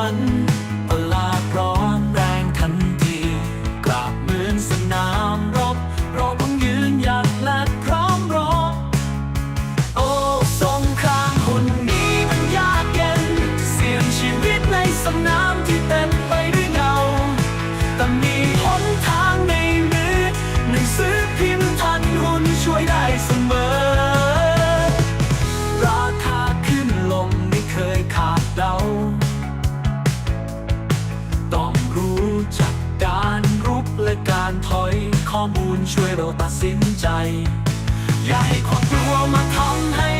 ฝั ช่วยเราตัดสินใจ อย่าให้ความกลัวมาทำให้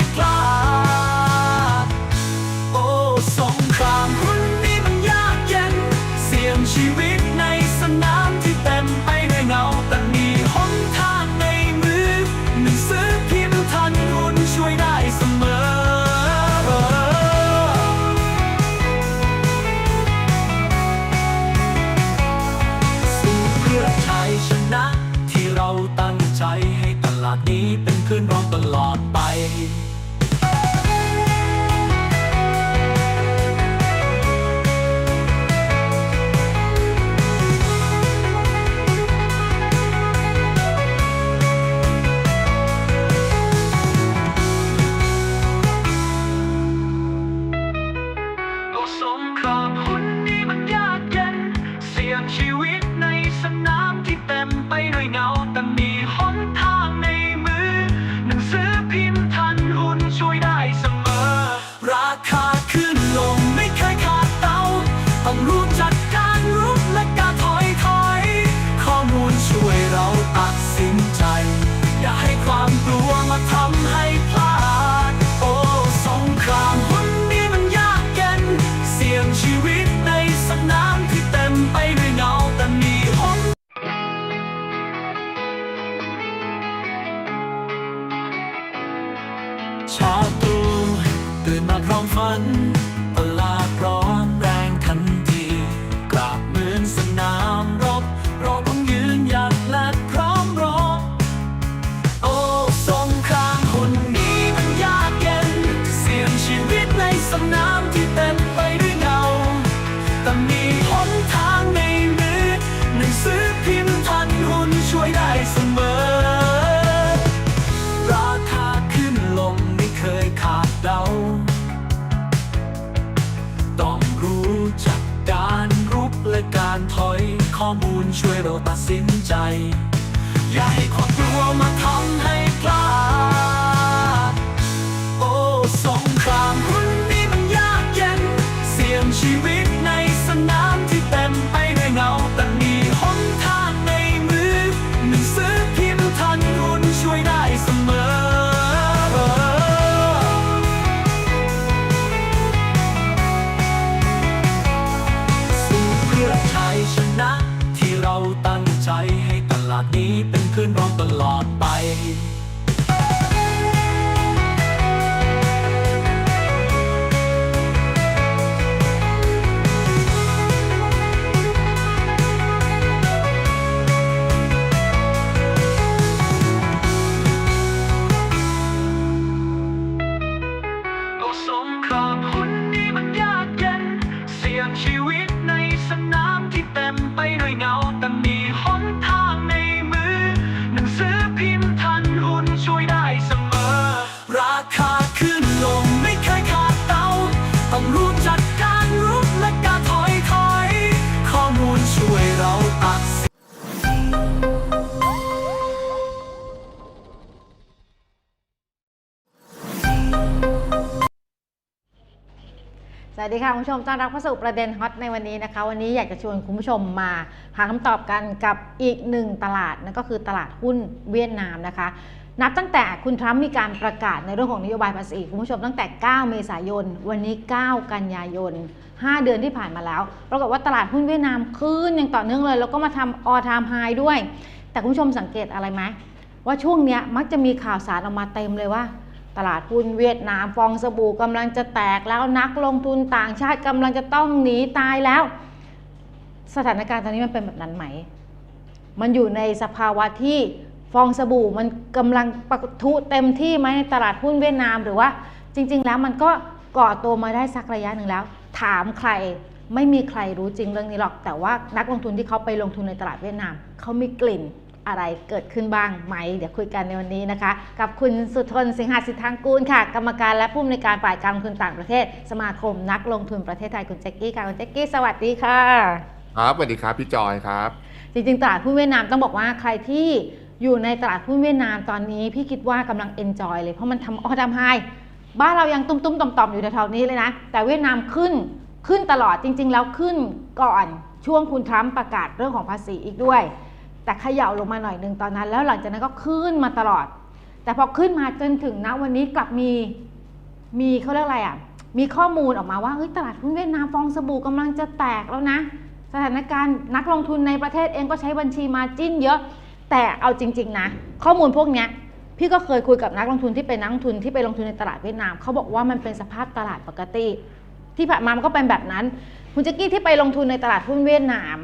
ช่วยเราตัดสินใจ อย่าให้ความกลัวมาทำให้ สวัสดีค่ะคุณผู้ชมต้อนรับเข้าสู่ประเด็นฮอตในวันนี้นะคะ วันนี้อยากจะชวนคุณผู้ชมมาหาคำตอบกันกับอีกหนึ่งตลาดนั่นก็คือตลาดหุ้นเวียดนามนะคะ นับตั้งแต่คุณทรัมป์มีการประกาศในเรื่องของนโยบายภาษีคุณผู้ชมตั้งแต่ 9 เมษายน วันนี้ 9 กันยายน 5 เดือนที่ผ่านมาแล้วปรากฏว่าตลาดหุ้นเวียดนามขึ้นอย่างต่อเนื่องเลย แล้วก็มาทำ all time high ด้วย แต่คุณผู้ชมสังเกตอะไรไหมว่าช่วงนี้มักจะมีข่าวสารออกมาเต็มเลยว่า ตลาดหุ้นเวียดนามฟองสบู่กำลังจะแตกแล้วนักลงทุนต่างชาติกำลังจะต้องหนีตายแล้ว สถานการณ์ตอนนี้มันเป็นแบบนั้นไหม มันอยู่ในสภาวะที่ฟองสบู่มันกำลังปะทุเต็มที่ไหมในตลาดหุ้นเวียดนามหรือว่า จริง ๆ แล้วมันก็ก่อตัวมาได้สักระยะหนึ่งแล้ว ถามใครไม่มีใครรู้จริงเรื่องนี้หรอก แต่ว่านักลงทุนที่เขาไปลงทุนในตลาดเวียดนามเขามีกลิ่น อะไรเกิดขึ้นบ้างไหม เดี๋ยวคุยกันในวันนี้นะคะ กับคุณสุทนสิงหาสิทธางกูลค่ะ กรรมการและผู้อำนวยการฝ่ายการลงทุนต่างประเทศ สมาคมนักลงทุนประเทศไทยคุณแจ็กกี้ค่ะคุณแจ็กกี้สวัสดีค่ะครับสวัสดีครับพี่จอยครับ จริงๆตลาดหุ้นเวียดนามต้องบอกว่าใครที่อยู่ในตลาดหุ้นเวียดนามตอนนี้ พี่คิดว่ากำลังเอนจอยเลยเพราะมันทำออทำไฮบ้านเรายังตุ้มๆต่อมๆอยู่แถวๆนี้เลยนะ แต่เวียดนามขึ้นขึ้นตลอดจริง ๆ แล้วขึ้นก่อนช่วงคุณทรัมป์ประกาศเรื่องของภาษีอีกด้วย แต่เขย่าลงมาหน่อยหนึ่งตอนนั้น แล้วหลังจากนั้นก็ขึ้นมาตลอด แต่พอขึ้นมาจนถึงณวันนี้กลับมีมีเขาเรียกอะไรอะมีข้อมูลออกมาว่าเฮ้ยตลาดหุ้นเวียดนามฟองสบู่กำลังจะแตกแล้วนะ สถานการณ์นักลงทุนในประเทศเองก็ใช้บัญชีมาจิ้นเยอะ แต่เอาจริง ๆ นะ ข้อมูลพวกเนี้ยพี่ก็เคยคุยกับนักลงทุนที่เป็นนักลงทุนที่ไปลงทุนในตลาดเวียดนามเขาบอกว่ามันเป็นสภาพตลาดปกติ ที่ผ่านมามันก็เป็นแบบนั้น คุณแจ็กกี้ที่ไปลงทุนในตลาดหุ้นเวียดนาม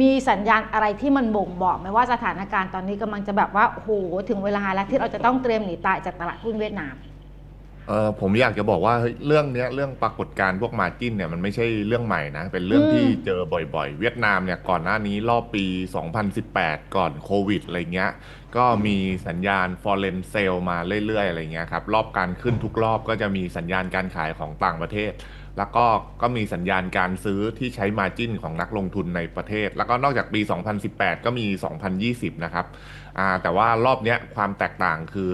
มีสัญญาณอะไรที่มันบ่งบอกไหมว่าสถานการณ์ตอนนี้กำลังจะแบบว่าโอ้โหถึงเวลาแล้วที่เราจะต้องเตรียมหนีตายจากตลาดหุ้นเวียดนาม เออผมอยากจะบอกว่าเฮ้ยเรื่องเนี้ยเรื่องปรากฏการณ์พวกมาจินเนี่ยมันไม่ใช่เรื่องใหม่นะ เป็นเรื่องอืม ที่เจอบ่อยๆ เวียดนามเนี่ยก่อนหน้านี้รอบปี 2018 ก่อนโควิดอะไรเงี้ย ก็มีสัญญาณ foreign sale มาเรื่อยๆ อะไรเงี้ยครับ รอบการขึ้นทุกรอบก็จะมีสัญญาณการขายของต่างประเทศ แล้วก็ก็มีสัญญาณการซื้อที่ใช้มาจินของนักลงทุนในประเทศ แล้วก็นอกจากปี 2018 ก็มี 2020 นะครับอ่าแต่ว่ารอบเนี้ยความแตกต่างคือ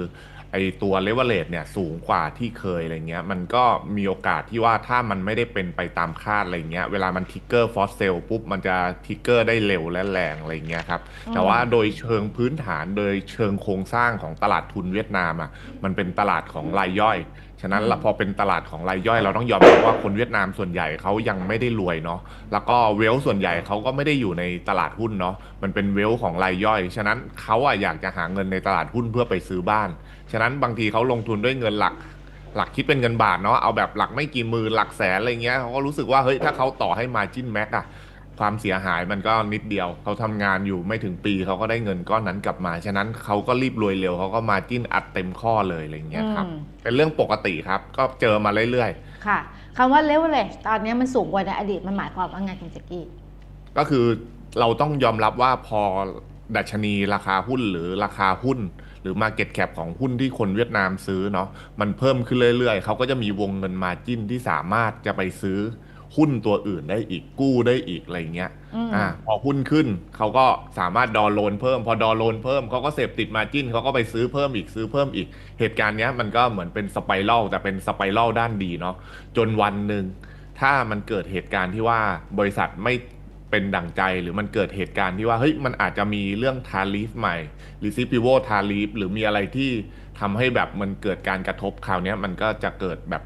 ไอตัวเลเวลเลตเนี่ยสูงกว่าที่เคยอะไรเงี้ยมันก็มีโอกาสที่ว่าถ้ามันไม่ได้เป็นไปตามคาดอะไรเงี้ยเวลามันทิกเกอร์ฟอสเซลปุ๊บมันจะทิกเกอร์ได้เร็วและแรงอะไรเงี้ยครับอืมแต่ว่าโดยเชิงพื้นฐานโดยเชิงโครงสร้างของตลาดทุนเวียดนามอะมันเป็นตลาดของรายย่อย ฉะนั้นพอเป็นตลาดของรายย่อยเราต้องยอมรับว่าคนเวียดนามส่วนใหญ่เขายังไม่ได้รวยเนาะแล้วก็เวลส่วนใหญ่เขาก็ไม่ได้อยู่ในตลาดหุ้นเนาะมันเป็นเวลของรายย่อย ฉะนั้นเขาอะอยากจะหาเงินในตลาดหุ้นเพื่อไปซื้อบ้าน ฉะนั้นบางทีเขาลงทุนด้วยเงินหลักหลักคิดเป็นเงินบาทเนาะเอาแบบหลักไม่กี่หมื่นหลักแสนอะไรเงี้ยเขาก็รู้สึกว่าเฮ้ยถ้าเขาต่อให้มาจิ้นแม็กอะ ความเสียหายมันก็นิดเดียวเขาทำงานอยู่ไม่ถึงปีเขาก็ได้เงินก้อนนั้นกลับมา ฉะนั้นเขาก็รีบรวยเร็วเขาก็มาจิ้นอัดเต็มข้อเลยอะไรเงี้ยครับอืมเป็นเรื่องปกติครับ ก็เจอมาเรื่อยค่ะคำว่า leverage ตอนนี้มันสูงกว่าในอดีตมันหมายความว่าไงคุณแจ็กกี้ๆก็คือเราต้องยอมรับว่าพอดัชนีราคาหุ้นหรือราคาหุ้น หรือ Market Cap ของหุ้นที่คนเวียดนามซื้อเนาะมันเพิ่มขึ้นเรื่อยๆ เขาก็จะมีวงเงินมาจิ้นที่สามารถจะไปซื้อ หุ้นตัวอื่นได้อีกกู้ได้อีกอะไรเงี้ยอืมอ่าพอหุ้นขึ้นเขาก็สามารถดอลโลนเพิ่ม พอดอลโลนเพิ่มเขาก็เสพติดมาจิ้นเขาก็ไปซื้อเพิ่มอีกซื้อเพิ่มอีกเหตุการณ์เนี้ยมันก็เหมือนเป็นสไปรัลแต่เป็นสไปรัลด้านดีเนาะจนวันหนึ่งถ้ามันเกิดเหตุการณ์ที่ว่าบริษัทไม่เป็นดั่งใจหรือมันเกิดเหตุการณ์ที่ว่าเฮ้ยมันอาจจะมีเรื่องทาริฟใหม่ r e c i p r o v a l tariff หรือมีอะไรที่ทำให้แบบมันเกิดการกระทบคราวเนี้ยมันก็จะเกิดแบบ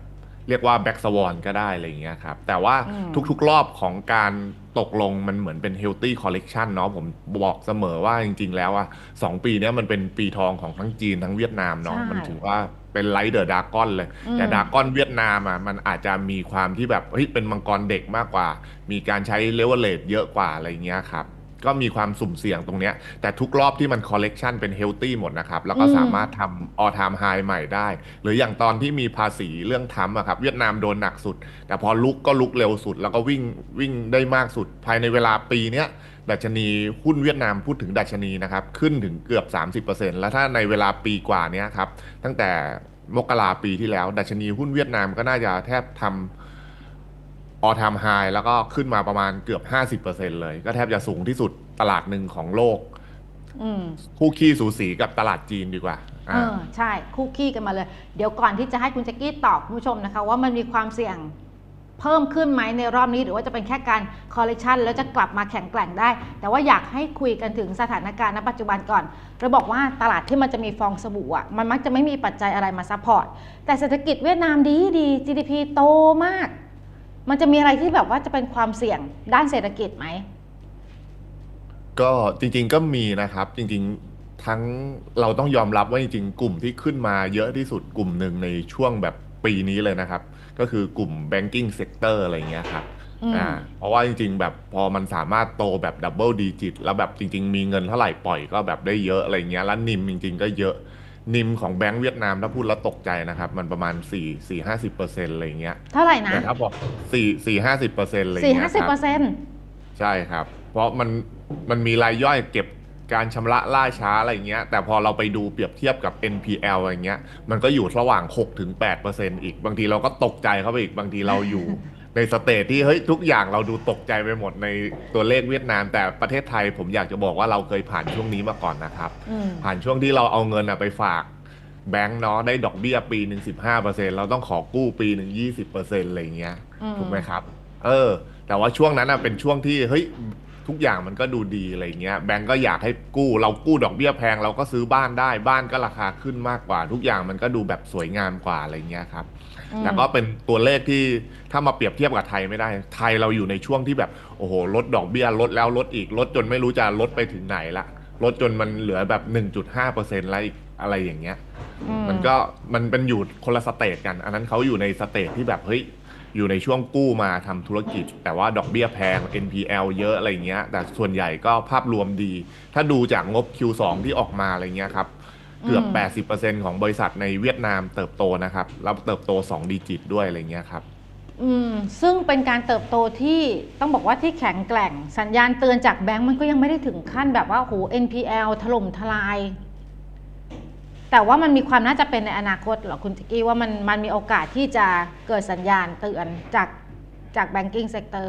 เรียกว่าแบ็กสวอนก็ได้อะไรอย่างเงี้ยครับ แต่ว่าอืมทุกๆรอบของการตกลงมันเหมือนเป็น healthy collection เนาะผมบอกเสมอว่าจริง ๆ แล้วอะสองปีเนี้ยมันเป็นปีทองของทั้งจีนทั้งเวียดนามเนาะใช่มันถือว่าเป็นไลท์เดอะดากอนเลยอืมแต่ดากอนเวียดนามอะมันอาจจะมีความที่แบบเฮ้ยเป็นมังกรเด็กมากกว่า มีการใช้เลเวลเลตเยอะกว่าอะไรเงี้ยครับ ก็มีความสุ่มเสี่ยงตรงเนี้ย แต่ทุกรอบที่มันคอลเลกชันเป็นเฮลตี้หมดนะครับ แล้วก็อืมสามารถทำออทามไฮใหม่ได้ หรืออย่างตอนที่มีภาษีเรื่องทำอะครับ เวียดนามโดนหนักสุด แต่พอลุกก็ลุกเร็วสุด แล้วก็วิ่งวิ่งได้มากสุด ภายในเวลาปีเนี้ยดัชนีหุ้นเวียดนามพูดถึงดัชนีนะครับขึ้นถึงเกือบ 30%แล้วถ้าในเวลาปีกว่าเนี้ยครับตั้งแต่มกราปีที่แล้ว ดัชนีหุ้นเวียดนามก็น่าจะแทบทำ ออทามไฮแล้วก็ขึ้นมาประมาณเกือบ 50%เลย ก็แทบจะสูงที่สุดตลาดหนึ่งของโลกอืมคู่ขี้สูสีกับตลาดจีนดีกว่าเออใช่คู่ขี้กันมาเลย เดี๋ยวก่อนที่จะให้คุณแจ็กกี้ตอบคุณผู้ชมนะคะ ว่ามันมีความเสี่ยงเพิ่มขึ้นไหมในรอบนี้ หรือว่าจะเป็นแค่การคอลเล t ชันแล้วจะกลับมาแข็งแกร่งได้ แต่ว่าอยากให้คุยกันถึงสถานการณ์ณปัจจุบันก่อนเราบอกว่าตลาดที่มันจะมีฟองสบู่อะมันมักจะไม่มีปัจจัยอะไรมาซัพพอร์ตแต่เศรษฐกิจเวียดนามดีดี GDP โตมาก มันจะมีอะไรที่แบบว่าจะเป็นความเสี่ยงด้านเศรษฐกิจไหม ก็จริงๆก็มีนะครับ จริงๆทั้งเราต้องยอมรับว่าจริงๆกลุ่มที่ขึ้นมาเยอะที่สุดกลุ่มหนึ่งในช่วงแบบปีนี้เลยนะครับ ก็คือกลุ่ม banking sector อะไรเงี้ยครับอืมอ่าเพราะว่าจริง ๆ แบบพอมันสามารถโตแบบดับเบิลดิจิตแล้วแบบจริง ๆ มีเงินเท่าไหร่ปล่อยก็แบบได้เยอะอะไรเงี้ยแล้วนิมจริง ๆ ก็เยอะ นิมของแบงก์เวียดนามถ้าพูดแล้วตกใจนะครับ มันประมาณ 4 4 50เปอร์เซ็นต์อะไรอย่างเงี้ยเท่าไหร่นะแต่ถ้าบอก4 4 50เปอร์เซ็นต์อะไรอย่าสี่งเงี้ห้ายสิบคเปอรับร์เซ็นต์ใช่ครับ เพราะมันมันมีรายย่อยเก็บการชำระล่าช้าอะไรอย่างเงี้ย แต่พอเราไปดูเปรียบเทียบกับ NPL อะไรเงี้ย มันก็อยู่ระหว่าง6ถึง8%อีก บางทีเราก็ตกใจเข้าไปอีก บางทีเราอยู่ ในสเตจที่เฮ้ยทุกอย่างเราดูตกใจไปหมดในตัวเลขเวียดนาม แต่ประเทศไทยผมอยากจะบอกว่าเราเคยผ่านช่วงนี้มาก่อนนะครับ อืม ผ่านช่วงที่เราเอาเงินอะไปฝากแบงก์เนาะได้ดอกเบี้ยปีหนึ่งสิบห้าเปอร์เซ็นเราต้องขอกู้ปีหนึ่งยี่สิบเปอร์เซ็นอะไรอย่างเงี้ย อืม ถูกไหมครับ เออ แต่ว่าช่วงนั้นอะเป็นช่วงที่เฮ้ยทุกอย่างมันก็ดูดีอะไรเงี้ย แบงก์ก็อยากให้กู้เรากู้ดอกเบี้ยแพงเราก็ซื้อบ้านได้บ้านก็ราคาขึ้นมากกว่า ทุกอย่างมันก็ดูแบบสวยงามกว่าอะไรเงี้ยครับอืม แล้วก็เป็นตัวเลขที่ถ้ามาเปรียบเทียบกับไทยไม่ได้ ไทยเราอยู่ในช่วงที่แบบโอ้โหลดดอกเบี้ยลดแล้วลดอีกลดจนไม่รู้จะลดไปถึงไหนละลดจนมันเหลือแบบ 1.5%แล้วอีกอะไรอย่างเงี้ยอืมันก็มันเป็นอยู่คนละสเตจกัน อันนั้นเขาอยู่ในสเตจที่แบบเฮ้ยอยู่ในช่วงกู้มาทำธุรกิจ แต่ว่าดอกเบี้ยแพง NPL เยอะอะไรเงี้ย แต่ส่วนใหญ่ก็ภาพรวมดี ถ้าดูจากงบ Q2 ที่ออกมาอะไรเงี้ยครับ เกือบ 80%ของบริษัทในเวียดนามเติบโตนะครับ แล้วเติบโต 2 ดิจิตด้วยอะไรเงี้ยครับ อืม ซึ่งเป็นการเติบโตที่ต้องบอกว่าที่แข็งแกร่ง สัญญาณเตือนจากแบงก์มันก็ยังไม่ได้ถึงขั้นแบบว่าโอ้โห NPL ถล่มทลาย แต่ว่ามันมีความน่าจะเป็นในอนาคตเหรอคุณจิกกี้ว่ามันมันมีโอกาสที่จะเกิดสัญญาณเตือนจากจาก banking sector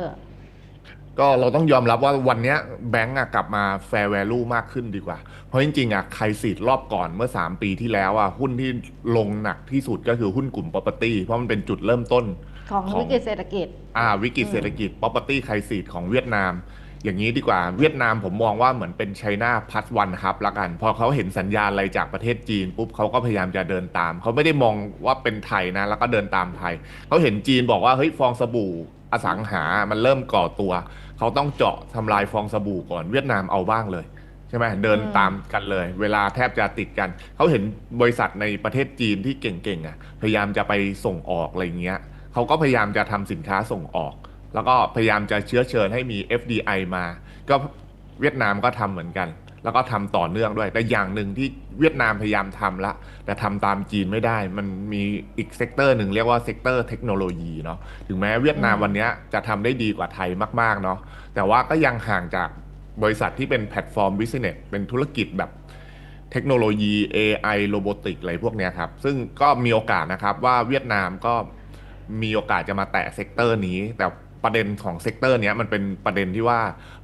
ก็เราต้องยอมรับว่าวันเนี้ยแบงก์อะกลับมา fair value มากขึ้นดีกว่า เพราะจริงๆอะใครสีดรอบก่อนเมื่อ 3 ปีที่แล้วอะหุ้นที่ลงหนักที่สุดก็คือหุ้นกลุ่ม property เพราะมันเป็นจุดเริ่มต้นของของวิกฤตเศรษฐกิจอ่าวิกฤตอืมเศรษฐกิจ property ไครซีดของเวียดนาม อย่างนี้ดีกว่าเวียดนามผมมองว่าเหมือนเป็นไชน่าพัทวันครับละกัน พอเขาเห็นสัญญาณอะไรจากประเทศจีนปุ๊บเขาก็พยายามจะเดินตาม เขาไม่ได้มองว่าเป็นไทยนะแล้วก็เดินตามไทยเขาเห็นจีนบอกว่าเฮ้ยฟองสบู่อสังหา มันเริ่มก่อตัว เขาต้องเจาะทำลายฟองสบู่ก่อนเวียดนามเอาบ้างเลยใช่ไหมเดินอืมตามกันเลย เวลาแทบจะติดกัน เขาเห็นบริษัทในประเทศจีนที่เก่งๆอะพยายามจะไปส่งออกอะไรเงี้ยเขาก็พยายามจะทำสินค้าส่งออก แล้วก็พยายามจะเชื้อเชิญให้มี FDI มา ก็เวียดนามก็ทำเหมือนกัน แล้วก็ทำต่อเนื่องด้วย แต่อย่างหนึ่งที่เวียดนามพยายามทำละ แต่ทำตามจีนไม่ได้ มันมีอีกเซกเตอร์หนึ่งเรียกว่าเซกเตอร์เทคโนโลยีเนาะ ถึงแม้เวียดนามวันนี้จะทำได้ดีกว่าไทยมากๆเนาะ แต่ว่าก็ยังห่างจากบริษัทที่เป็นแพลตฟอร์มบิสเนสเป็นธุรกิจแบบเทคโนโลยี AI โรบอติกอะไรพวกเนี้ยครับ ซึ่งก็มีโอกาสนะครับว่าเวียดนามก็มีโอกาสจะมาแตะเซกเตอร์นี้ แต่ ประเด็นของเซกเตอร์เนี้ยมันเป็นประเด็นที่ว่า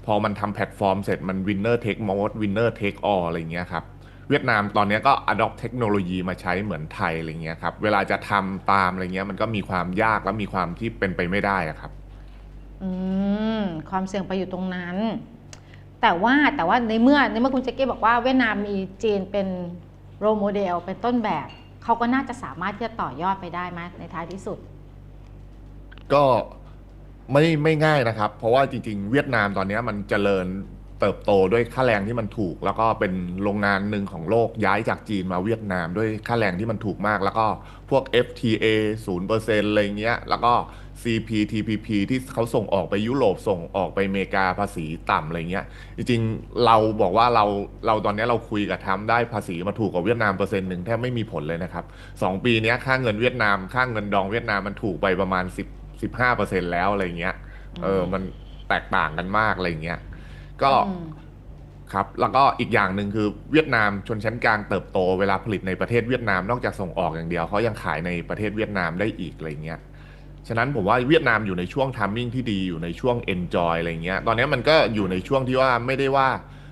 พอมันทำแพลตฟอร์มเสร็จมัน winner take most winner take all อะไรเงี้ยครับเวียดนามตอนเนี้ยก็ adopt เทคโนโลยีมาใช้เหมือนไทยอะไรเงี้ยครับเวลาจะทำตามอะไรเงี้ยมันก็มีความยากและมีความที่เป็นไปไม่ได้อะครับอืมความเสี่ยงไปอยู่ตรงนั้น แต่ว่าแต่ว่าในเมื่อในเมื่อคุณแจ็คกี้บอกว่าเวียดนามมีจีนเป็นโรโมเดลเป็นต้นแบบ เขาก็น่าจะสามารถที่จะต่อยอดไปได้ไหมในท้ายที่สุด ก็ ไม่ไม่ง่ายนะครับ เพราะว่าจริงๆ เวียดนามตอนนี้มันเจริญเติบโตด้วยค่าแรงที่มันถูก แล้วก็เป็นโรงงานหนึ่งของโลกย้ายจากจีนมาเวียดนามด้วยค่าแรงที่มันถูกมาก แล้วก็พวก FTA 0%อะไรเงี้ย แล้วก็ CPTPP ที่เขาส่งออกไปยุโรปส่งออกไปอเมริกาภาษีต่ำอะไรเงี้ย จริงๆ เราบอกว่าเราเราตอนนี้เราคุยกับทำได้ภาษีมาถูกกว่าเวียดนามเปอร์เซ็นต์หนึ่งแทบไม่มีผลเลยนะครับสองปีนี้ค่าเงินเวียดนาม ค่าเงินดองเวียดนามมันถูกไปประมาณ 10 15เปอร์เซ็นต์แล้วอะไรเงี้ย เออ มันแตกต่างกันมากอะไรเงี้ย ก็อืมครับ แล้วก็อีกอย่างหนึ่งคือเวียดนามชนชั้นกลางเติบโตเวลาผลิตในประเทศเวียดนามนอกจากส่งออกอย่างเดียวเขายังขายในประเทศเวียดนามได้อีกอะไรเงี้ย ฉะนั้นผมว่าเวียดนามอยู่ในช่วงทัมมิ่งที่ดีอยู่ในช่วง enjoy อะไรเงี้ย ตอนนี้มันก็อยู่ในช่วงที่ว่าไม่ได้ว่า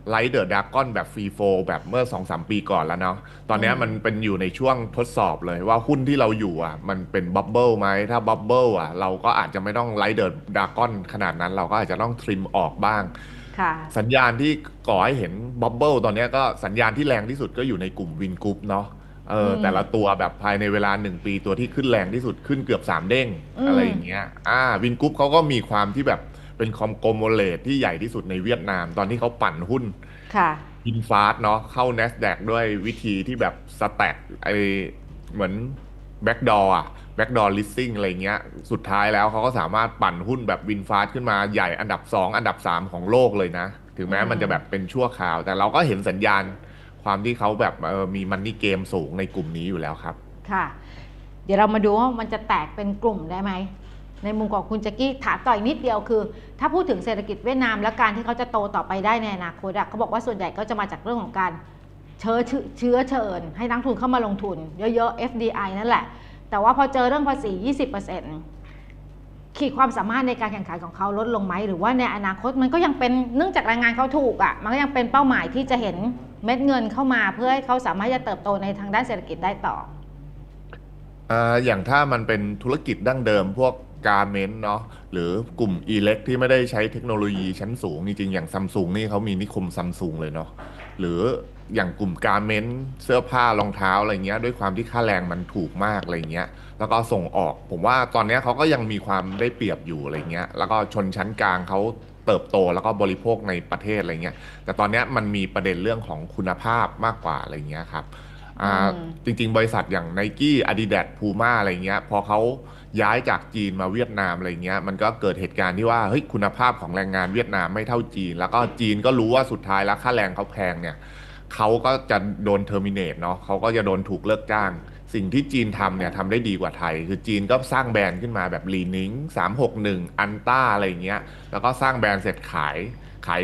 ไลท์เดอะดากอนแบบฟรีโฟแบบเมื่อ2อสปีก่อนแล้วเนาะตอนนี้มันเป็นอยู่ในช่วงทดสอบเลยว่าหุ้นที่เราอยู่อะ มันเป็นบับเบิลไหมถ้าบับเบิลอะ เราก็อาจจะไม่ต้องไลท์เดอะดากอนขนาดนั้น เราก็อาจจะต้องทริมออกบ้างค่ะสัญญาณที่ก่อให้เห็นบับเบิลตอนเนี้ยก็สัญญาณที่แรงที่สุดก็อยู่ในกลุ่มวินกรุ๊ปเนาะเอออมแต่ละตัวแบบภายในเวลาหนึ่งปีตัวที่ขึ้นแรงที่สุดขึ้นเกือบ3เด้งอืมอะไรอย่างเงี้ยอ่าวินกรุ๊ปเขาก็มีความที่แบบ เป็นคอมโกโมเลตที่ใหญ่ที่สุดในเวียดนาม ตอนที่เขาปั่นหุ้นค่ะอินฟาสเนาะเข้า NASDAQ ด้วยวิธีที่แบบสแต็กไอเหมือนแบ็กดอร์อะแบ็กดอร์ลิสซิ่งอะไรเงี้ย สุดท้ายแล้วเขาก็สามารถปั่นหุ้นแบบวินฟาสขึ้นมาใหญ่อันดับ 2 อันดับ 3 ของโลกเลยนะ ถึงแม้อืมมันจะแบบเป็นชั่วคราว แต่เราก็เห็นสัญญาณคความที่เขาแบบเออมีมันนี่เกมสูงในกลุ่มนี้อยู่แล้วครับ ค่ะ เดี๋ยวเรามาดูว่ามันจะแตกเป็นกลุ่มได้ไหม ในมุมของคุณแจ็กกี้ถามต่ออีกนิดเดียวคือ ถ้าพูดถึงเศรษฐกิจเวียดนาม และการที่เขาจะโตต่อไปได้ในอนาคตเขาบอกว่าส่วนใหญ่ก็จะมาจากเรื่องของการเชื้อเชื้อเชื้อเชิญ ให้นักทุนเข้ามาลงทุนเยอะๆ FDI นั่นแหละ แต่ว่าพอเจอเรื่องภาษี 20%ขีดความสามารถในการแข่งขันของเขาลดลงไหม หรือว่าในอนาคตมันก็ยังเป็นเนื่องจากแรายงานเขาถูกอะ่ะ มันก็ยังเป็นเป้าหมายที่จะเห็นเม็ดเงินเข้ามาเพื่อให้เขาสามารถจะเติบโตในทางด้านเศรษฐกิจได้ต่อออย่างถ้ามันเป็นธุรกิจดั้งเดิมพวก การเมนต์เนาะหรือกลุ่มอิเล็กที่ไม่ได้ใช้เทคโนโลยีชั้นสูง จริงๆ อย่างซัมซุงนี่เขามีนิคมซัมซุงเลยเนาะหรืออย่างกลุ่มการเมนต์เสื้อผ้ารองเท้าอะไรเงี้ยด้วยความที่ค่าแรงมันถูกมากอะไรเงี้ยแล้วก็ส่งออก ผมว่าตอนนี้เขาก็ยังมีความได้เปรียบอยู่อะไรเงี้ยแล้วก็ชนชั้นกลางเขาเติบโตแล้วก็บริโภคในประเทศอะไรเงี้ยแต่ตอนนี้มันมีประเด็นเรื่องของคุณภาพมากกว่าอะไรเงี้ยครับ อ่าอืมจริง ๆ บริษัทอย่าง n i กี้ Adidas Puma อะไรเงี้ยพอเขาย้ายจากจีนมาเวียดนามอะไรเงี้ยมันก็เกิดเหตุการณ์ที่ว่าเฮ้ยคุณภาพของแรงงานเวียดนามไม่เท่าจีน แล้วก็จีนก็รู้ว่าสุดท้ายแล้วค่าแรงเขาแพงเนี่ยเขาก็จะโดนเทอร์มินเนตเนาะเขาก็จะโดนถูกเลิกจ้าง สิ่งที่จีนทำเนี่ยทำได้ดีกว่าไทย คือจีนก็สร้างแบรนด์ขึ้นมาแบบลีนิง361อันต้าอะไรเงี้ยแล้วก็สร้างแบรนด์เสร็จขายขาย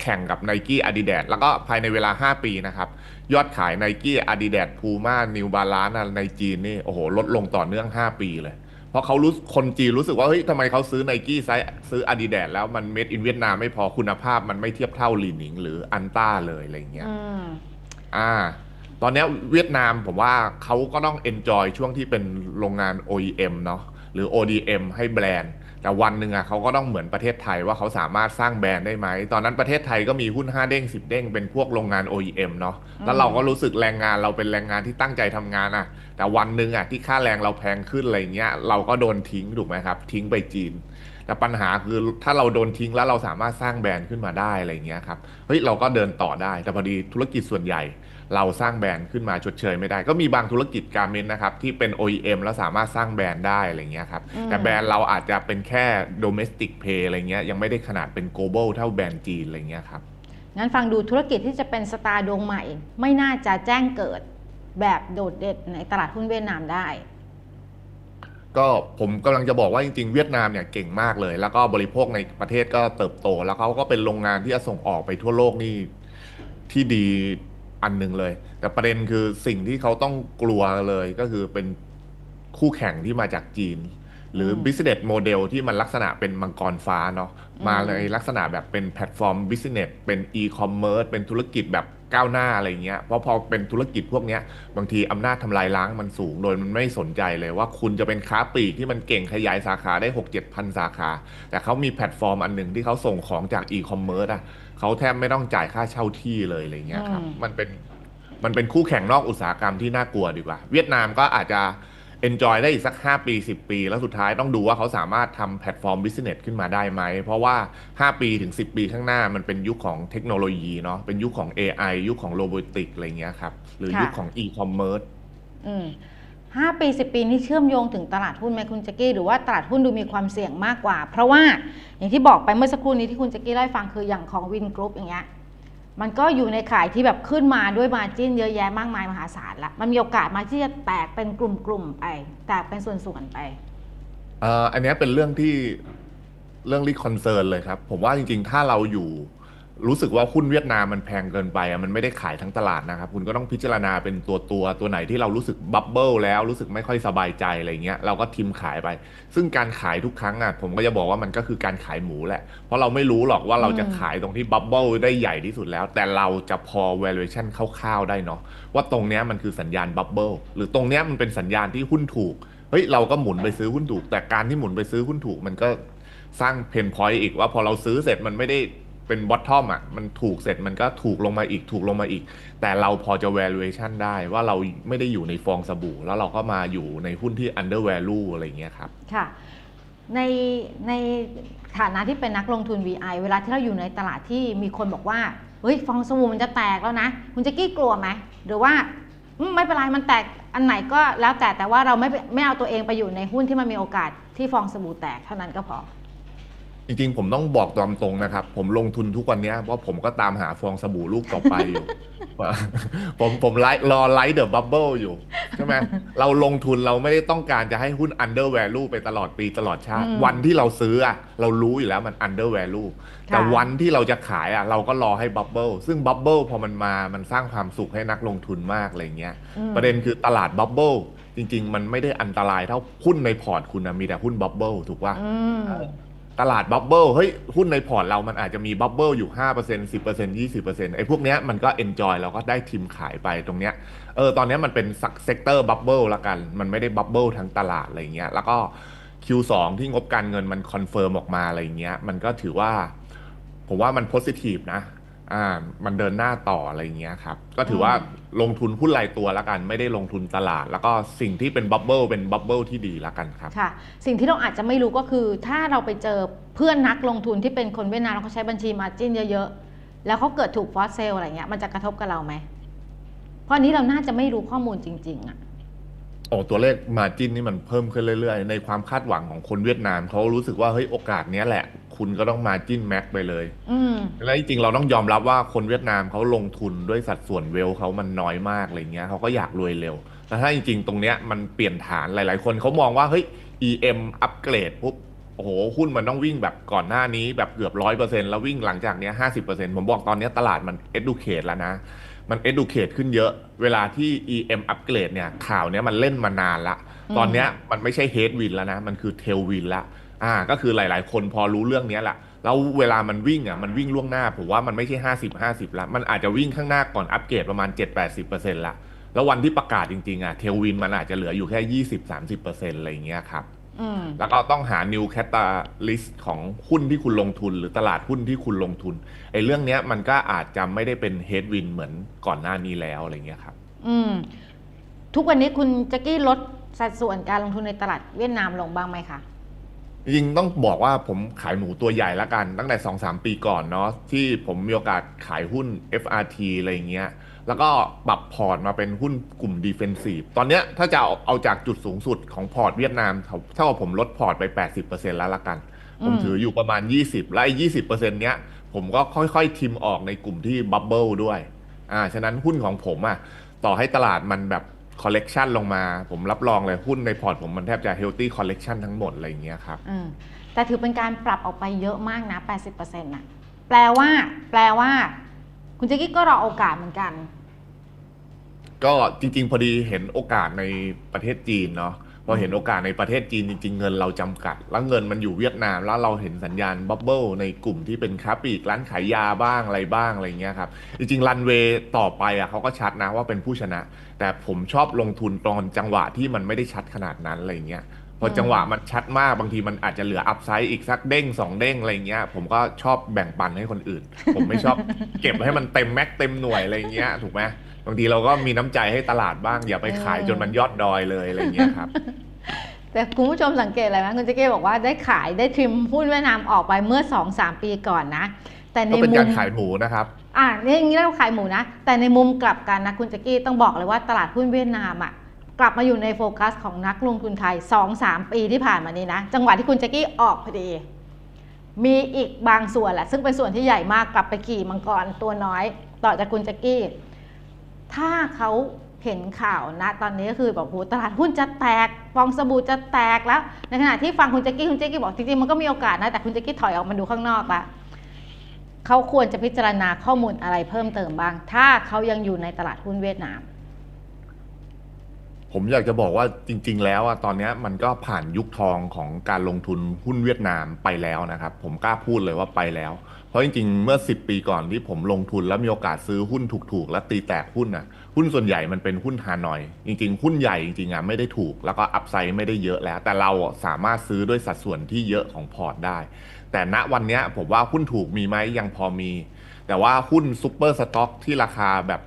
แข่งกับ n i กี้ Adidas แล้วก็ภายในเวลา 5 ปีนะครับ ยอดขาย n i กี้ Adidas Puma New Balance อะในจีนนี่โอ้โหลดลงต่อเนื่อง 5 ปีเลย เพราะเขารู้คนจีนรู้สึกว่า เฮ้ยทำไมเขาซื้อ n i กี้ไซส์ซื้อ Adidas แล้วมัน made in เวียดนามไม่พอคุณภาพมันไม่เทียบเท่าลีนิงหรืออันต้าเลยอะไรอย่างเงี้ยอืมอ่า ตอนเนี้ยเวียดนามผมว่าเขาก็ต้อง enjoy ช่วงที่เป็นโรงงาน OEM เนาะหรือ ODM ให้แบรนด์ แต่วันหนึ่งอะเขาก็ต้องเหมือนประเทศไทยว่าเขาสามารถสร้างแบรนด์ได้ไหม ตอนนั้นประเทศไทยก็มีหุ้น 5 เด้ง 10 เด้งเป็นพวกโรงงาน OEM เนาะแล้วเราก็รู้สึกแรงงานเราเป็นแรงงานที่ตั้งใจทำงานอะ แต่วันหนึ่งอะที่ค่าแรงเราแพงขึ้นอะไรเงี้ยเราก็โดนทิ้งถูกไหมครับ ทิ้งไปจีน แต่ปัญหาคือถ้าเราโดนทิ้งแล้วเราสามารถสร้างแบรนด์ขึ้นมาได้อะไรเงี้ยครับเฮ้ยเราก็เดินต่อได้แต่พอดีธุรกิจส่วนใหญ่ เราสร้างแบรนด์ขึ้นมาชดเชยไม่ได้ ก็มีบางธุรกิจการเมนนะครับที่เป็น OEM แล้วสามารถสร้างแบรนด์ได้อะไรเงี้ยครับอืมแต่แบรนด์เราอาจจะเป็นแค่ domestic pay อะไรเงี้ยยังไม่ได้ขนาดเป็น global เท่าแบรนด์จีนอะไรเงี้ยครับงั้นฟังดูธุรกิจที่จะเป็นสตาร์ดวงใหม่ ไม่น่าจะแจ้งเกิดแบบโดดเด่นในตลาดหุ้นเวียดนามได้ก็ผมกำลังจะบอกว่าจริงๆ เวียดนามเนี่ยเก่งมากเลย แล้วก็บริโภคในประเทศก็เติบโต แล้วเขาก็เป็นโรงงานที่จะส่งออกไปทั่วโลกนี่ที่ดี อันหนึ่งเลย แต่ประเด็นคือสิ่งที่เขาต้องกลัวเลยก็คือเป็นคู่แข่งที่มาจากจีน หรือม business model ที่มันลักษณะเป็นมังกรฟ้าเนาะอืมมาในลักษณะแบบเป็นแพลตฟอร์ม business เป็น e-commerce เป็นธุรกิจแบบ ก้าวหน้าอะไรเงี้ยเพราะพอเป็นธุรกิจพวกเนี้ยบางทีอำนาจทำลายล้างมันสูงโดยมันไม่สนใจเลยว่าคุณจะเป็นค้าปลีกที่มันเก่งขยายสาขาได้ 6 7พันสาขา แต่เขามีแพลตฟอร์มอันหนึ่งที่เขาส่งของจาก e-commerce อะเขาแทบไม่ต้องจ่ายค่าเช่าที่เลยอะไรเงี้ยครับอืมมันเป็นมันเป็นคู่แข่งนอกอุตสาหกรรมที่น่ากลัวดีกว่า เวียดนามก็อาจจะ enjoy ได้อีกสัก 5 ปี 10 ปี แล้วสุดท้ายต้องดูว่าเขาสามารถทำแพลตฟอร์ม business ขึ้นมาได้ไหม เพราะว่า 5 ปีถึง 10 ปีข้างหน้ามันเป็นยุคของเทคโนโลยีเนาะเป็นยุคของ AI ยุคของโรบอติกอะไรเงี้ยครับ หรือค่ะยุคของ e-commerce อืมห้าปีสิปีนี่เชื่อมโยงถึงตลาดหุ้นไหมคุณแจ็กกี้หรือว่าตลาดหุ้นดูมีความเสี่ยงมากกว่า เพราะว่าอย่างที่บอกไปเมื่อสักครู่นี้ที่คุณแจ็กกี้เล่าให้ฟังคืออย่างของวินกรุ๊ปอย่างเงี้ย มันก็อยู่ในข่ายที่แบบขึ้นมาด้วยมาจิ้นเยอะแยะมากมายมหาศาลละมันมีโอกาสมาที่จะแตกเป็นกลุ่มๆไป แตกเป็นส่วนๆไปเอ่ออันนี้เป็นเรื่องที่เรื่องรีคอนเซิร์นเลยครับ ผมว่าจริงๆ ถ้าเราอยู่ รู้สึกว่าหุ้นเวียดนามมันแพงเกินไปอะมันไม่ได้ขายทั้งตลาดนะครับ คุณก็ต้องพิจารณาเป็นตัวตัวตัวไหนที่เรารู้สึกบับเบิลแล้วรู้สึกไม่ค่อยสบายใจอะไรเงี้ยเราก็ทิมขายไป ซึ่งการขายทุกครั้งอะผมก็จะบอกว่ามันก็คือการขายหมูแหละ เพราะเราไม่รู้หรอกว่าเราจะขายตรงที่บับเบิลได้ใหญ่ที่สุดแล้ว แต่เราจะพอ valuation คร่าวๆได้เนาะว่าตรงเนี้ยมันคือสัญญาณบับเบิลหรือตรงเนี้ยมันเป็นสัญญาณที่หุ้นถูกเฮ้ยเราก็หมุนไปซื้อหุ้นถูก แต่การที่หมุนไปซื้อหุ้นถูกมันก็สร้างเพนพอยต์อีกว่าพอเราซื้อเสร็จมันไม่ได้ เป็นบอททอมอะมันถูกเสร็จมันก็ถูกลงมาอีกถูกลงมาอีก แต่เราพอจะ valuation ได้ว่าเราไม่ได้อยู่ในฟองสบู่ แล้วเราก็มาอยู่ในหุ้นที่ under value อะไรเงี้ยครับ ค่ะ ในในฐานะที่เป็นนักลงทุน VI เวลาที่เราอยู่ในตลาดที่มีคนบอกว่าเฮ้ยฟองสบู่มันจะแตกแล้วนะ คุณจะกี้กลัวไหมหรือว่าไม่เป็นไรมันแตกอันไหนก็แล้วแต่แต่ว่าเราไม่ไม่เอาตัวเองไปอยู่ในหุ้นที่มันมีโอกาสที่ฟองสบู่แตกเท่านั้นก็พอ จริงๆ ผมต้องบอกตามตรงนะครับ ผมลงทุนทุกวันเนี้ยเพราะผมก็ตามหาฟองสบู่ลูกต่อไปอยู่ ผมผมไลฟ์รอไลฟ์เดอะบับเบิลอยู่ ใช่ไหมเราลงทุนเราไม่ได้ต้องการจะให้หุ้น under value ไปตลอดปีตลอดชาติ อืมวันที่เราซื้ออะเรารู้อยู่แล้วมัน under value แต่วันที่เราจะขายอะเราก็รอให้บับเบิลซึ่งบับเบิลพอมันมามันสร้างความสุขให้นักลงทุนมากอะไรเงี้ย อืมประเด็นคือตลาดบับเบิลจริง ๆ มันไม่ได้อันตรายเท่าหุ้นในพอร์ตคุณนะมีแต่หุ้นบับเบิลถูกป่ะ อืม ตลาดบับเบิลเฮ้ยหุ้นในพอร์ตเรามันอาจจะมีบับเบิลอยู่ 5% 10% 20%ไอ้พวกเนี้ยมันก็เอนจอยเราก็ได้ทิมขายไปตรงเนี้ยเออตอนเนี้ยมันเป็นสักเซกเตอร์บับเบิลละกัน มันไม่ได้บับเบิลทั้งตลาดอะไรเงี้ยแล้วก็ Q2 ที่งบการเงินมันคอนเฟิร์มออกมาอะไรเงี้ยมันก็ถือว่า ผมว่ามันโพสิทีฟนะ อ่ามันเดินหน้าต่ออะไรเงี้ยครับ ก็ถือว่าลงทุนหุ้นรายตัวละกัน ไม่ได้ลงทุนตลาด แล้วก็สิ่งที่เป็นบับเบิลเป็นบับเบิลที่ดีละกันครับ ค่ะ สิ่งที่เราอาจจะไม่รู้ก็คือ ถ้าเราไปเจอเพื่อนนักลงทุนที่เป็นคนเวียดนามแล้วเขาใช้บัญชีมาจิ้นเยอะๆ แล้วเขาเกิดถูกฟอสเซลอะไรเงี้ยมันจะกระทบกับเราไหมเพราะอันนี้เราน่าจะไม่รู้ข้อมูลจริง ๆอะโอ้ตัวเลขมาจินนี่มันเพิ่มขึ้นเรื่อยๆ ในความคาดหวังของคนเวียดนามเขารู้สึกว่าเฮ้ยโอกาสเนี้ยแหละ คุณก็ต้องมาจินแม็กไปเลยอืมและจริงๆเราต้องยอมรับว่าคนเวียดนามเขาลงทุนด้วยสัดส่วนเวลเขามันน้อยมากอะไรเงี้ยเขาก็อยากรวยเร็วแต่ถ้าจริงๆ ตรงเนี้ยมันเปลี่ยนฐานหลาย ๆ คนเขามองว่าเฮ้ย EM อัปเกรดปุ๊บโอ้โหหุ้นมันต้องวิ่งแบบก่อนหน้านี้แบบเกือบร้อยเปอร์เซ็นต์แล้ววิ่งหลังจากเนี้ห้าสิบเปอร์เซ็นต์ผมบอกตอนเนี้ยตลาดมัน educate แล้วนะ มัน educate ขึ้นเยอะ เวลาที่ EM อัปเกรดเนี่ยข่าวเนี้ยมันเล่นมานานละอืมตอนเนี้ยมันไม่ใช่ head win แล้วนะ มันคือ tail win ละ อ่าก็คือหลาย ๆ คนพอรู้เรื่องเนี้ยแหละแล้วเวลามันวิ่งอะมันวิ่งล่วงหน้าผมว่ามันไม่ใช่ 50 50ละมันอาจจะวิ่งข้างหน้าก่อนอัปเกรดประมาณ 7-80%ละแล้ววันที่ประกาศจริง ๆ อะเทลวินมันอาจจะเหลืออยู่แค่ 20-30%อะไรอย่างเงี้ยครับอืมแล้วก็ต้องหา new catalyst ของหุ้นที่คุณลงทุน หรือตลาดหุ้นที่คุณลงทุนไอ้เรื่องเนี้ยมันก็อาจจะไม่ได้เป็น head win เหมือนก่อนหน้านี้แล้วอะไรเงี้ยครับ อืม ทุกวันนี้คุณแจ็กกี้ลดสัดส่วนการลงทุนในตลาดเวียดนามลงบ้างไหมคะ จริงๆต้องบอกว่าผมขายหมูตัวใหญ่ละกัน ตั้งแต่ 2-3 ปีก่อนเนาะที่ผมมีโอกาสขายหุ้น FRT อะไรอย่างเงี้ยแล้วก็ปรับพอร์ตมาเป็นหุ้นกลุ่ม Defensive ตอนเนี้ยถ้าจะเอาเอาจากจุดสูงสุดของพอร์ตเวียดนามเท่ากับผมลดพอร์ตไป 80%แล้วละกัน ผมถืออยู่ประมาณ 20 และไอ้20%เนี้ย ผมก็ค่อยๆ ทิมออกในกลุ่มที่บับเบิลด้วยอ่าฉะนั้นหุ้นของผมอะต่อให้ตลาดมันแบบ คอลเลกชันลงมา ผมรับรองเลยหุ้นในพอร์ตผมมันแทบจะเฮลตี้คอลเลกชันทั้งหมดอะไรอย่างเงี้ยครับอืมแต่ถือเป็นการปรับออกไปเยอะมากนะ 80%น่ะแปลว่า แปลว่า คุณแจ็กกี้ก็รอโอกาสเหมือนกัน ก็จริง ๆ พอดีเห็นโอกาสในประเทศจีนเนาะ พอเห็นโอกาสในประเทศจีนจริง ๆ เงินเราจำกัด แล้วเงินมันอยู่เวียดนาม แล้วเราเห็นสัญญาณบับเบิลในกลุ่มที่เป็นค้าปลีกร้านขายยาบ้างอะไรบ้างอะไรเงี้ยครับ จริงๆรันเวย์ต่อไปอะเขาก็ชัดนะว่าเป็นผู้ชนะ แต่ผมชอบลงทุนตอนจังหวะที่มันไม่ได้ชัดขนาดนั้นอะไรเงี้ยพอจังหวะมันชัดมากบางทีมันอาจจะเหลืออัพไซด์อีกสักเด้งสองเด้งอะไรเงี้ย ผมก็ชอบแบ่งปันให้คนอื่น ผมไม่ชอบเก็บให้มันเต็มแม็กเต็มหน่วยอะไรเงี้ยถูกไหม บางทีเราก็มีน้ำใจให้ตลาดบ้าง อย่าไปขายจนมันยอดดอยเลยอะไรเงี้ยครับ แต่คุณผู้ชมสังเกตอะไรไหมคุณแจ็กกี้บอกว่าได้ขายได้ทริมหุ้นเวียดนามออกไปเมื่อ2-3ปีก่อนนะ แต่ในก็เป็นมุการมขายหมูนะครับอะนี่อย่างนี้เราขายหมูนะ แต่ในมุมกลับกันนะคุณแจ็กกี้ต้องบอกเลยว่าตลาดหุ้นเวียดนามอะกลับมาอยู่ในโฟกัสของนักลงทุนไทย 2-3 ปีที่ผ่านมานี้นะ จังหวะที่คุณแจ็กกี้ออกพอดี มีอีกบางส่วนแหละ ซึ่งเป็นส่วนที่ใหญ่มากกลับไปขี่มังกรตัวน้อย ต่อจากคุณแจ็กกี้ ถ้าเขาเห็นข่าวนะตอนนี้ก็คือแบบโหตลาดหุ้นจะแตกฟองสบู่จะแตกแล้ว ในขณะที่ฟังคุณแจ็กกี้คุณแจ็กกี้บอกจริงๆมันก็มีโอกาสนะแต่คุณแจ็กกี้ถอยออกมาดูข้างนอกละเขาควรจะพิจารณาข้อมูลอะไรเพิ่มเติมบ้าง ถ้าเขายังอยู่ในตลาดหุ้นเวียดนาม ผมอยากจะบอกว่าจริง ๆ แล้วอะตอนนี้มันก็ผ่านยุคทองของการลงทุนหุ้นเวียดนามไปแล้วนะครับ ผมกล้าพูดเลยว่าไปแล้ว เพราะจริงๆ เมื่อ 10 ปีก่อนที่ผมลงทุนแล้วมีโอกาสซื้อหุ้นถูกๆ และตีแตกหุ้นอะหุ้นส่วนใหญ่มันเป็นหุ้นฮานอย จริง ๆ หุ้นใหญ่จริงๆอะไม่ได้ถูก แล้วก็อัพไซด์ไม่ได้เยอะแล้ว แต่เราสามารถซื้อด้วยสัดส่วนที่เยอะของพอร์ตได้ แต่ณวันนี้ผมว่าหุ้นถูกมีไหมยังพอมี แต่ว่าหุ้นซูเปอร์สต็อกที่ราคาแบบ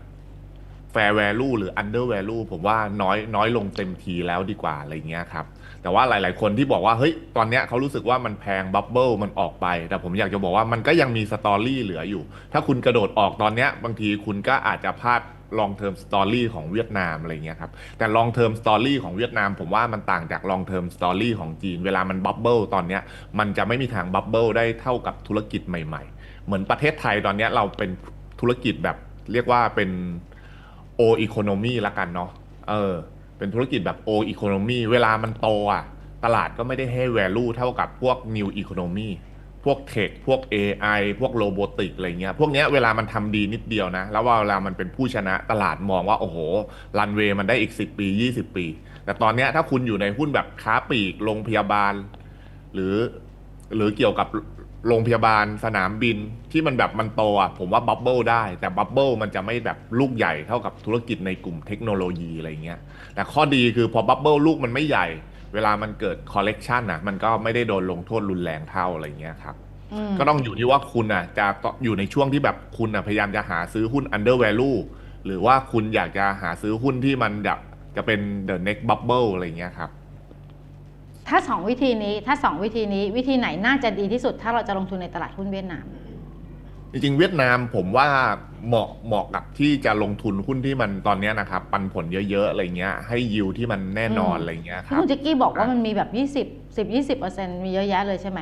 fair value หรือ under value ผมว่าน้อยน้อยลงเต็มทีแล้วดีกว่าอะไรเงี้ยครับแต่ว่าหลาย ๆ คนที่บอกว่าเฮ้ยตอนเนี้ยเขารู้สึกว่ามันแพงบับเบิลมันออกไป แต่ผมอยากจะบอกว่ามันก็ยังมีสตอรี่เหลืออยู่ ถ้าคุณกระโดดออกตอนเนี้ยบางทีคุณก็อาจจะพลาด long term story ของเวียดนามอะไรเงี้ยครับแต่ long term story ของเวียดนาม ผมว่ามันต่างจาก long term story ของจีน เวลามันบับเบิลตอนเนี้ยมันจะไม่มีทางบับเบิลได้เท่ากับธุรกิจใหม่ ๆ เหมือนประเทศไทยตอนเนี้ยเราเป็นธุรกิจแบบเรียกว่าเป็น โออีโคโนมีละกันเนาะเออ เป็นธุรกิจแบบโออีโคโนมีเวลามันโตอะ ตลาดก็ไม่ได้ให้ value เท่ากับพวก new economy พวกเทคพวก AI พวกโรบอติกอะไรเงี้ย พวกเนี้ยเวลามันทำดีนิดเดียวนะ แล้วเวลามันเป็นผู้ชนะตลาดมองว่า โอ้โห รันเวย์มันได้อีก 10 ปี 20 ปี แต่ตอนเนี้ยถ้าคุณอยู่ในหุ้นแบบค้าปลีกโรงพยาบาล หรือหรือเกี่ยวกับ โรงพยาบาลสนามบินที่มันแบบมันโตอะผมว่าบับเบิลได้ แต่บับเบิลมันจะไม่แบบลูกใหญ่เท่ากับธุรกิจในกลุ่มเทคโนโลยีอะไรเงี้ยแต่ข้อดีคือพอบับเบิลลูกมันไม่ใหญ่ เวลามันเกิดคอลเลกชันอะมันก็ไม่ได้โดนลงโทษรุนแรงเท่าอะไรเงี้ยครับอืมก็ต้องอยู่ที่ว่าคุณอะจะอยู่ในช่วงที่แบบคุณอะพยายามจะหาซื้อหุ้น under value หรือว่าคุณอยากจะหาซื้อหุ้นที่มันจะจะเป็น the next bubble อะไรเงี้ยครับ ถ้าสองวิธีนี้ถ้าสองวิธีนี้วิธีไหนน่าจะดีที่สุด ถ้าเราจะลงทุนในตลาดหุ้นเวียดนาม จริงๆเวียดนามผมว่าเหมาะเหมาะกับที่จะลงทุนหุ้นที่มันตอนเนี้ยนะครับ ปันผลเยอะๆอะไรเงี้ยให้ยิวที่มันแน่นอนอืมอะไรเงี้ยคที่รับคุณแจ็กกี้บอกว่ามันมีแบบ 20 10 20เปอร์เซ็นต์มีเยอะแยะเลยใช่ไหม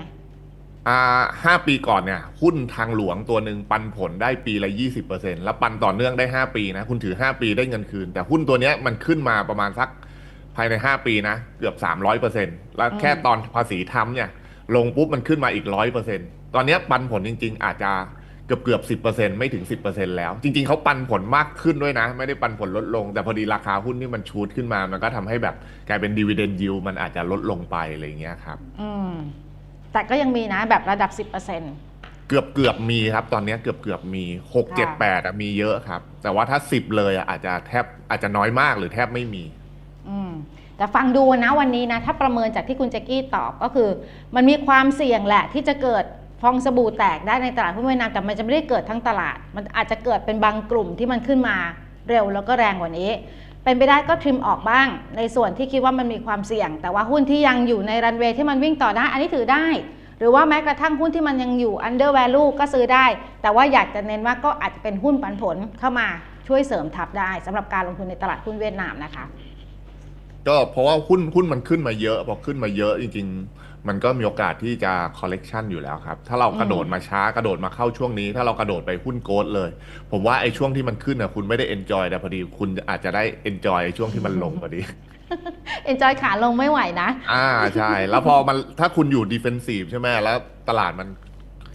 อ่าห้าปีก่อนเนี่ยหุ้นทางหลวงตัวหนึ่งปันผลได้ปีละ 20%แล้วปันต่อเนื่องได้ 5 ปีนะคุณถือ 5 ปีได้เงินคืน แต่หุ้นตัวเนี้ยมันขึ้นมาประมาณสัก ภายใน 5 ปีนะเกือบ 300%แล้วแค่ตอนภาษีทำเนี่ย ลงปุ๊บมันขึ้นมาอีก 100%ตอนเนี้ยปันผลจริง ๆ อาจจะเกือบเกือบสิไม่ถึง 10%แล้ว จริง ๆเขาปันผลมากขึ้นด้วยนะ ไม่ได้ปันผลลดลง แต่พอดีราคาหุ้นที่มันชูดขึ้นมา มันก็ทำให้แบบกลายเป็นดีเวเดนยิวมันอาจจะลดลงไปอะไรอย่างเงี้ยครับ อืม แต่ก็ยังมีนะแบบระดับ 10เปอร์เซ็นต์เกือบเกือบมีครับ ตอนนี้เกือบเกือบมีหกเจ็ดค่ะแปดอะมีเยอะครับ แต่ว่าถ้าสิบเลยอะอาจจะแทบอาจจะน้อยมากหรือแทบไม่มี อืมแต่ฟังดูนะวันนี้นะ ถ้าประเมินจากที่คุณแจ็กกี้ตอบก็คือ มันมีความเสี่ยงแหละที่จะเกิดฟองสบู่แตกได้ในตลาดหุ้นเวียดนามแต่มันจะไม่ได้เกิดทั้งตลาด มันอาจจะเกิดเป็นบางกลุ่มที่มันขึ้นมาเร็วแล้วก็แรงกว่านี้ เป็นไปได้ก็ทริมออกบ้าง ในส่วนที่คิดว่ามันมีความเสี่ยง แต่ว่าหุ้นที่ยังอยู่ในรันเวย์ที่มันวิ่งต่อได้ อันนี้ถือได้ หรือว่าแม้กระทั่งหุ้นที่มันยังอยู่ under value ก็ซื้อได้ แต่ว่าอยากจะเน้นว่าก็อาจจะเป็นหุ้นปันผลเข้ามาช่วยเสริมทับได้สำหรับการลงทุนในตลาดหุ้นเวียดนามนะคะ ก็เพราะว่าหุ้นหุ้นมันขึ้นมาเยอะพอขึ้นมาเยอะจริง ๆ มันก็มีโอกาสที่จะคอลเลกชันอยู่แล้วครับ ถ้าเรากระโดดมาช้ากระโดดมาเข้าช่วงนี้ ถ้าเรากระโดดไปหุ้นโกดเลย ผมว่าไอ้ช่วงที่มันขึ้นอะคุณไม่ได้เอนจอยแต่พอดีคุณอาจจะได้เอนจอยช่วงที่มันลงพอดีเอนจอยขาลงไม่ไหวนะ อ่าใช่ แล้วพอมันถ้าคุณอยู่ดิเฟนซีฟใช่ไหมแล้วตลาดมัน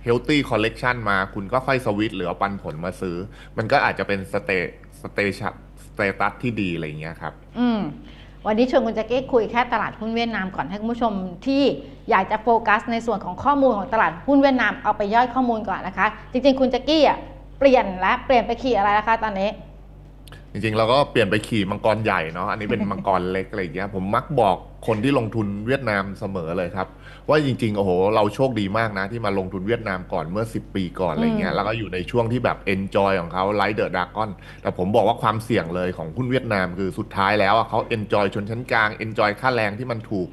เฮลตี้คอลเลกชันมาคุณก็ค่อยสวิตช์หรือเอาปันผลมาซื้อ มันก็อาจจะเป็นสเตสเตชัสเตตัสที่ดีอะไรอย่างเงี้ยครับ อืม วันนี้ชวนคุณแจ็กกี้คุยแค่ตลาดหุ้นเวียดนามก่อนให้คุณผู้ชมที่อยากจะโฟกัสในส่วนของข้อมูลของตลาดหุ้นเวียดนามเอาไปย่อยข้อมูลก่อนนะคะ จริงๆ คุณแจ็กกี้อะเปลี่ยนและเปลี่ยนไปขี่อะไรนะคะตอนนี้ จริงๆ เราก็เปลี่ยนไปขี่มังกรใหญ่เนาะอันนี้เป็นมังกรเล็กอะไรอย่างเงี้ยผมมักบอกคนที่ลงทุนเวียดนามเสมอเลยครับ ว่าจริงๆ โอ้โห เราโชคดีมากนะ ที่มาลงทุนเวียดนามก่อนเมื่อ 10 ปีก่อนอะไรเงี้อืยมแล้วก็อยู่ในช่วงที่แบบ enjoy ของเขาไลท์เดอะดากอนแต่ผมบอกว่าความเสี่ยงเลยของหุ้นเวียดนามคือสุดท้ายแล้วอะเขา enjoy ชนชั้นกลาง enjoy ค่าแรงที่มันถูก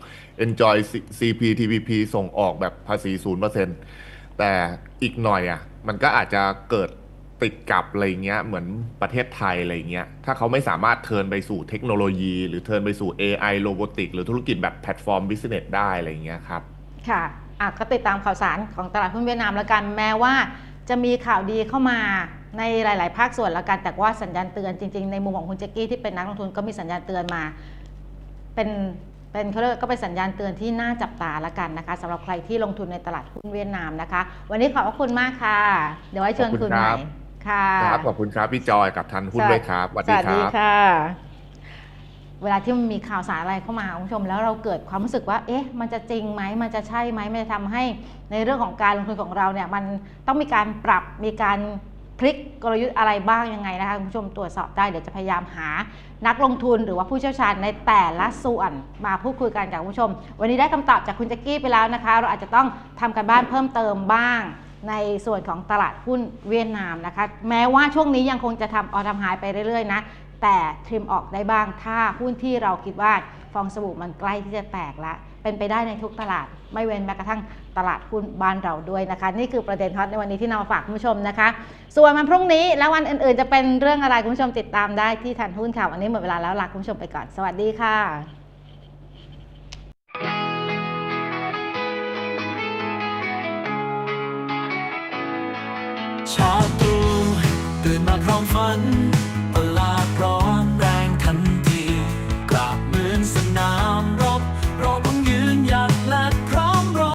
enjoy CPTPP ส่งออกแบบภาษี0%แต่อีกหน่อยอะมันก็อาจจะเกิดติดกับอะไรเงี้ยเหมือนประเทศไทยอะไรเงี้ยถ้าเขาไม่สามารถเทิร์นไปสู่เทคโนโลยี หรือเทิร์นไปสู่ AI โรบอติกหรือธุรกิจแบบแพลตฟอร์มบิสเนสได้อะไรเงี้ยครับ ค่ะอะก็ติดตามข่าวสารของตลาดหุ้นเวียดนามแล้วกันแม้ว่า จะมีข่าวดีเข้ามาในหลาย ๆ ภาคส่วนแล้วกันแต่ว่าสัญญาณเตือนจริง ๆ ในมุมของคุณแจ็กกี้ที่เป็นนักลงทุนก็มีสัญญาณเตือนมา เป็นเป็นเขาเรียกก็เป็นสัญญาณเตือนที่น่าจับตาละกันนะคะสำหรับใครที่ลงทุนในตลาดหุ้นเวียดนามนะคะ วันนี้ขอบพระคุณมากค่ะ เดี๋ยวไว้เชิญขอบคุคุณณใหครัม่บค่ะครับขอบคุณครับพี่จอยกับทันหุ้นด้วยครับสวัสสดีวัสคดีรับค่ะ เวลาที่มันมีข่าวสารอะไรเข้ามาคุณผู้ชม แล้วเราเกิดความรู้สึกว่า เอ๊ะ มันจะจริงไหมมันจะใช่ไหมมันจะทำให้ในเรื่องของการลงทุนของเราเนี่ยมันต้องมีการปรับมีการพลิกกลยุทธ์อะไรบ้างยังไงนะคะคุณผู้ชมตรวจสอบได้เดี๋ยวจะพยายามหานักลงทุนหรือว่าผู้เชี่ยวชาญในแต่ละส่วนมาพูดคุยกันกับคุณผู้ชม วันนี้ได้คำตอบจากคุณแจ็กกี้ไปแล้วนะคะ เราอาจจะต้องทำกันบ้านเพิ่มเติมบ้างในส่วนของตลาดหุ้นเวียดนามนะคะ แม้ว่าช่วงนี้ยังคงจะทำออทำหายไปเรื่อยๆนะ แต่ทริมออกได้บ้าง ถ้าหุ้นที่เราคิดว่าฟองสบู่มันใกล้ที่จะแตกแล้วเป็นไปได้ในทุกตลาด ไม่เว้นแม้กระทั่งตลาดหุ้นบ้านเราด้วยนะคะ นี่คือประเด็นฮอตในวันนี้ที่นำมาฝากคุณผู้ชมนะคะ ส่วนวันพรุ่งนี้และวันอื่น ๆ จะเป็นเรื่องอะไรคุณผู้ชมติดตามได้ที่ทันหุ้นค่ะวันนี้หมดเวลาแล้วลาคุณผู้ชมไปก่อนสวัสดีค่ะเชาตรู่ตื่นมาพร้อมฝัน